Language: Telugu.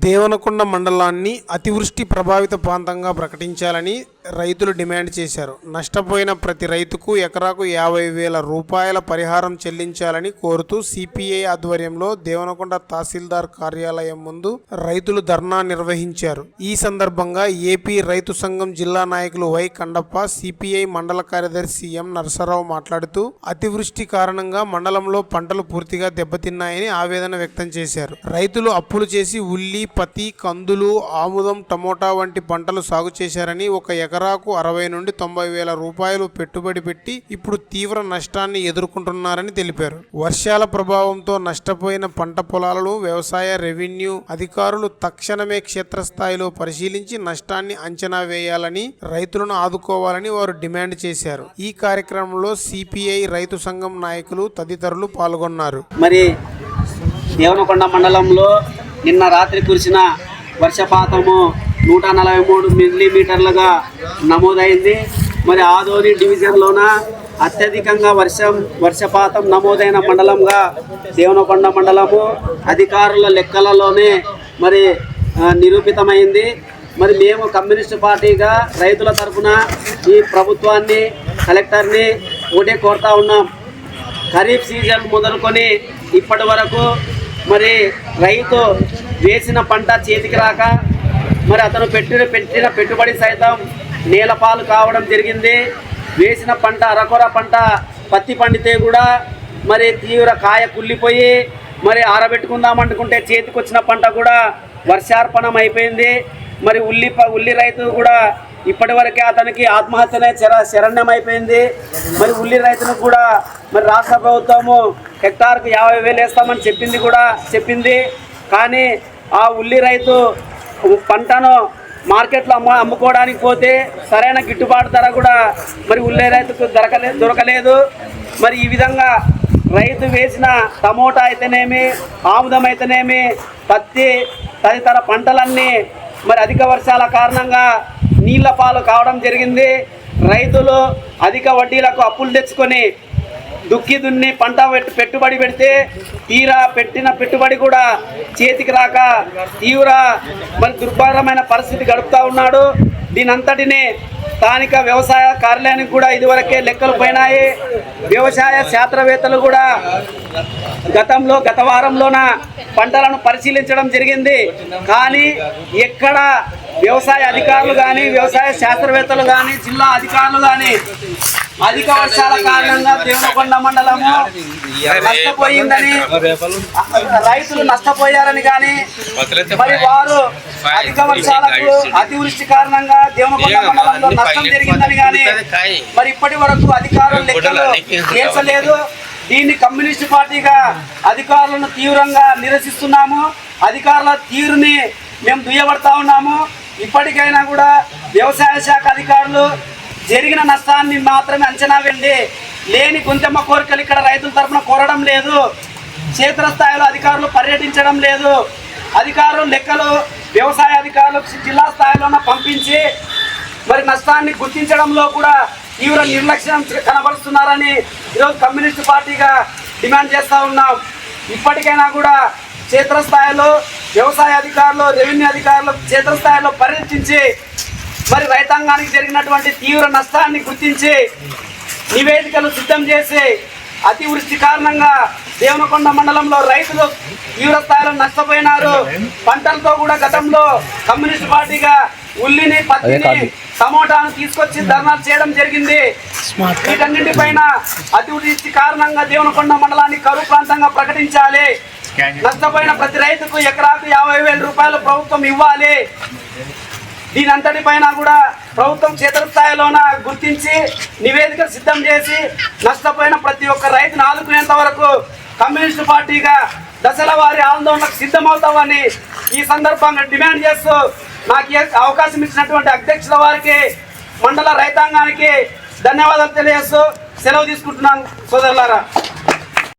దేవనకొండ మండలాన్ని అతివృష్టి ప్రభావిత ప్రాంతంగా ప్రకటించాలని రైతులు డిమాండ్ చేశారు. నష్టపోయిన ప్రతి రైతుకు ఎకరాకు యాభై వేల రూపాయల పరిహారం చెల్లించాలని కోరుతూ సిపిఐ ఆధ్వర్యంలో దేవనకొండ తహసీల్దార్ కార్యాలయం ముందు రైతులు ధర్నా నిర్వహించారు. ఈ సందర్భంగా ఏపీ రైతు సంఘం జిల్లా నాయకులు వై కండప్ప సిపిఐ మండల కార్యదర్శి ఎం నరసరావు మాట్లాడుతూ అతివృష్టి కారణంగా మండలంలో పంటలు పూర్తిగా దెబ్బతిన్నాయని ఆవేదన వ్యక్తం చేశారు. రైతులు అప్పులు చేసి ఉల్లి పత్తి కందులు ఆముదం టమోటా వంటి పంటలు సాగు చేశారని ఒక ఎకరాకు అరవై నుండి తొంభై వేల రూపాయలు పెట్టుబడి పెట్టి ఇప్పుడు తీవ్ర నష్టాన్ని ఎదుర్కొంటున్నారని తెలిపారు. వర్షాల ప్రభావంతో నష్టపోయిన పంట పొలాలను వ్యవసాయ రెవెన్యూ అధికారులు తక్షణమే క్షేత్రస్థాయిలో పరిశీలించి నష్టాన్ని అంచనా వేయాలని రైతులను ఆదుకోవాలని వారు డిమాండ్ చేశారు. ఈ కార్యక్రమంలో సిపిఐ రైతు సంఘం నాయకులు తదితరులు పాల్గొన్నారు. మరి దేవనకొండ మండలంలో నిన్న రాత్రి కురిసిన వర్షపాతము నూట నలభై మూడు మిల్లీమీటర్లుగా నమోదైంది. మరి ఆదోని డివిజన్లోన అత్యధికంగా వర్షం వర్షపాతం నమోదైన మండలంగా దేవనకొండ మండలము అధికారుల లెక్కలలోనే మరి నిరూపితమైంది. మరి మేము కమ్యూనిస్ట్ పార్టీగా రైతుల తరఫున ఈ ప్రభుత్వాన్ని కలెక్టర్ని ఒకటే కోరుతా ఉన్నాం. ఖరీఫ్ సీజన్ మొదలుకొని ఇప్పటి వరకు మరి రైతు వేసిన పంట చేతికి రాక మరి అతను పెట్టిన పెట్టిన పెట్టుబడి సైతం నేలపాలు కావడం జరిగింది. వేసిన పంట అరకొర పంట పత్తి పండితే కూడా మరి తీవ్ర కాయ కుళ్ళిపోయి మరి ఆరబెట్టుకుందాం అనుకుంటే పంట కూడా వర్షార్పణం అయిపోయింది. మరి ఉల్లి ఉల్లి రైతు కూడా ఇప్పటి వరకే అతనికి ఆత్మహత్యనే చర శరణ్యమైపోయింది. మరి ఉల్లి రైతును కూడా మరి రాష్ట్ర ప్రభుత్వము హెక్టార్కు యాభై వేలు వేస్తామని చెప్పింది కూడా చెప్పింది. కానీ ఆ ఉల్లి రైతు పంటను మార్కెట్లో అమ్మ అమ్ముకోవడానికి పోతే సరైన గిట్టుబాటు ధర కూడా మరి ఉల్లే రైతుకు దొరకలే దొరకలేదు. మరి ఈ విధంగా రైతు వేసిన టమోటా అయితేనేమి ఆముదం అయితేనేమి పత్తి తదితర పంటలన్నీ మరి అధిక వర్షాల కారణంగా నీళ్ళ పాలు కావడం జరిగింది. రైతులు అధిక వడ్డీలకు అప్పులు తెచ్చుకొని దుక్కి దున్ని పంట పెట్టి పెట్టుబడి పెడితే తీరా పెట్టిన పెట్టుబడి కూడా చేతికి రాక తీవ్ర మరి దుర్భరమైన పరిస్థితి గడుపుతూ ఉన్నాడు. దీనంతటినే స్థానిక వ్యవసాయ కార్యాలయానికి కూడా ఇదివరకే లెక్కలు పోయినాయి. వ్యవసాయ శాస్త్రవేత్తలు కూడా గతంలో గత వారంలోన పంటలను పరిశీలించడం జరిగింది. కానీ ఎక్కడ వ్యవసాయ అధికారులు కానీ వ్యవసాయ శాస్త్రవేత్తలు కానీ జిల్లా అధికారులు కానీ అధిక వర్షాల కారణంగా దేవనకొండ మండలము నష్టపోయిందని రైతులు నష్టపోయారని కానీ మరి వారు అధిక వర్షాలకు అతివృష్టి కారణంగా దేవనకొండ మండలంలో నష్టం జరిగిందని కానీ మరి ఇప్పటి వరకు అధికారులు లెక్కలు తేల్చలేదు దీన్ని కమ్యూనిస్ట్ పార్టీగా అధికారులను తీవ్రంగా నిరసిస్తున్నాము. అధికారుల తీరుని మేము దుయ్యబడతా ఉన్నాము. ఇప్పటికైనా కూడా వ్యవసాయ శాఖ అధికారులు జరిగిన నష్టాన్ని మాత్రమే అంచనా వెళ్ళి లేని గుంతెమ్మ కోరికలు ఇక్కడ రైతుల తరఫున కోరడం లేదు. క్షేత్రస్థాయిలో అధికారులు పర్యటించడం లేదు. అధికారులు లెక్కలు వ్యవసాయ అధికారులు జిల్లా స్థాయిలోన పంపించి మరి నష్టాన్ని గుర్తించడంలో కూడా తీవ్ర నిర్లక్ష్యం కనబరుస్తున్నారని ఈరోజు కమ్యూనిస్ట్ పార్టీగా డిమాండ్ చేస్తూ ఉన్నాం. ఇప్పటికైనా కూడా క్షేత్రస్థాయిలో వ్యవసాయ అధికారులు రెవెన్యూ అధికారులు క్షేత్రస్థాయిలో పర్యటించి మరి రైతాంగానికి జరిగినటువంటి తీవ్ర నష్టాన్ని గుర్తించి నివేదికలు సిద్ధం చేసి అతివృష్టి కారణంగా దేవనకొండ మండలంలో రైతులు తీవ్ర స్థాయిలో నష్టపోయినారు. పంటలతో కూడా గతంలో కమ్యూనిస్ట్ పార్టీగా ఉల్లిని పత్తిని టమోటాను తీసుకొచ్చి ధర్నాలు చేయడం జరిగింది. వీటన్నింటిపైన అతివృష్టి కారణంగా దేవనకొండ మండలాన్ని కరువు ప్రాంతంగా ప్రకటించాలి. నష్టపోయిన ప్రతి రైతుకు ఎకరాకు యాభై వేల రూపాయలు ప్రభుత్వం ఇవ్వాలి. దీనంతటి పైన కూడా ప్రభుత్వం క్షేత్రస్థాయిలోన గుర్తించి నివేదిక సిద్ధం చేసి నష్టపోయిన ప్రతి ఒక్క రైతును ఆదుకునేంత వరకు కమ్యూనిస్ట్ పార్టీగా దశల వారి ఆందోళనకు సిద్ధమవుతామని ఈ సందర్భంగా డిమాండ్ చేస్తూ నాకు అవకాశం ఇచ్చినటువంటి అధ్యక్షుల వారికి మండల రైతాంగానికి ధన్యవాదాలు తెలియజేస్తూ సెలవు తీసుకుంటున్నాను సోదరులారా.